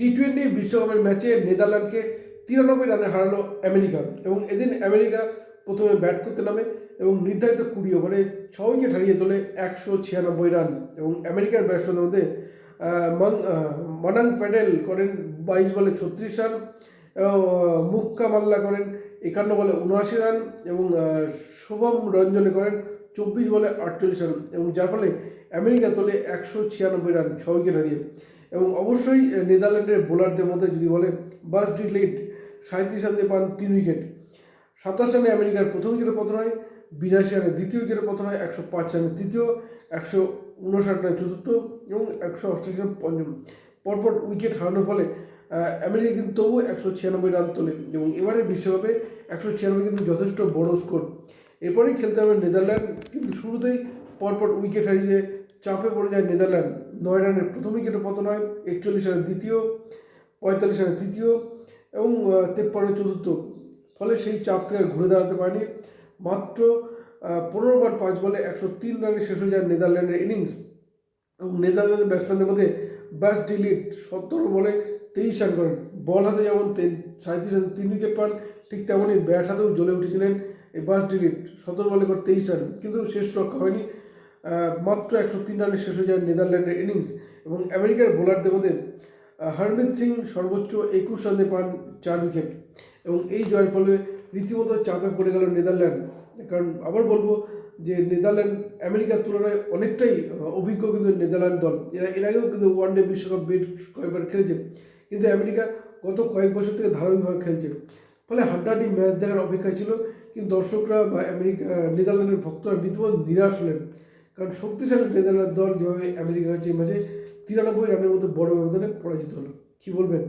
T twenty বিশ্বকাপের ম্যাচে নেদারল্যান্ডকে তিরানব্বই রানে হারালো আমেরিকা এবং এদিন আমেরিকা প্রথমে ব্যাট করতে নামে এবং নির্ধারিত কুড়ি ওভারে ছ উইকেট হারিয়ে তোলে একশো ছিয়ানব্বই রান এবং আমেরিকার ব্যাটসম্যানদের মধ্যে মন- প্যাটেল করেন বাইশ বলে ছত্রিশ রান এবং মুক্কা মাল্লা করেন একান্ন বলে উনআশি রান এবং শুভম রঞ্জনে করেন চব্বিশ বলে আটচল্লিশ রান এবং যার ফলে আমেরিকা তোলে একশো ছিয়ানব্বই রান ছ উইকেট হারিয়ে। এবং অবশ্যই নেদারল্যান্ডের বোলারদের মধ্যে যদি বলে বাস ডিলিট সাঁত্রিশ রানে পান তিন উইকেট। সাতাশ রানে আমেরিকার প্রথম উইকেটে পতন হয়, বিরাশি রানে দ্বিতীয় উইকেটে পতন হয়, একশো পাঁচ রানে তৃতীয়, একশো উনষাট রানে চতুর্থ এবং একশো অষ্টাশি রানে পঞ্চম। পরপর উইকেট হারানোর ফলে আমেরিকা কিন্তু তবু একশো ছিয়ানব্বই রান তোলে এবং এবারে বিশ্বকাপে একশো ছিয়ানব্বই কিন্তু যথেষ্ট বড় স্কোর। এরপরেই খেলতে হবে নেদারল্যান্ড, কিন্তু শুরুতেই পরপর উইকেট হারিয়ে চাপে পড়ে যায় নেদারল্যান্ড। নয় রানের প্রথম উইকেটে পতন হয়, একচল্লিশ রানের দ্বিতীয়, পঁয়তাল্লিশ রানের তৃতীয় এবং তেপ্পান্ন চতুর্থ। ফলে সেই চাপ থেকে ঘুরে দাঁড়াতে পারেনি। মাত্র পনেরো বার পাঁচ বলে একশো তিন রানে শেষ হয়ে যায় নেদারল্যান্ডের ইনিংস। এবং নেদারল্যান্ডের ব্যাটসম্যানদের মধ্যে ব্যাস ডিলিট সতেরো বলে তেইশ রান করেন। বল হাতে যেমন সাঁত্রিশ রান তিন উইকেট পান, ঠিক তেমনই ব্যাট হাতেও জ্বলে উঠেছিলেন এই বাস ডিলিট। সতেরো বলে করে তেইশ রান, কিন্তু শেষ রক্ষা হয়নি। মাত্র একশো তিন রানে শেষ হয়ে যায় নেদারল্যান্ডের ইনিংস এবং আমেরিকার বোলারদের মধ্যে হরমিত সিং সর্বোচ্চ একুশ রানে পান চার উইকেট এবং এই জয়ের ফলে রীতিমতো চাপে পড়ে গেল নেদারল্যান্ড। কারণ আবার বলব যে নেদারল্যান্ড আমেরিকার তুলনায় অনেকটাই অভিজ্ঞ কিন্তু নেদারল্যান্ড দল। এরা, এর আগেও কিন্তু ওয়ান ডে বিশ্বকাপ বেশ কয়েকবার খেলেছে। কিন্তু আমেরিকা গত কয়েক বছর থেকে ধারাবাহিকভাবে খেলছে। ফলে হাড্ডাহাড্ডি ম্যাচ দেখার অপেক্ষা ছিল, কিন্তু দর্শকরা বা আমেরিকা, নেদারল্যান্ডের ভক্তরা রীতিমতো নিরাশ হলেন। কারণ শক্তিশালী নেদারল্যান্ড দল যেভাবে আমেরিকার এই ম্যাচে তিরানব্বই রানের মতো বড় ব্যবধানে পরাজিত হলো। কী বলবেন?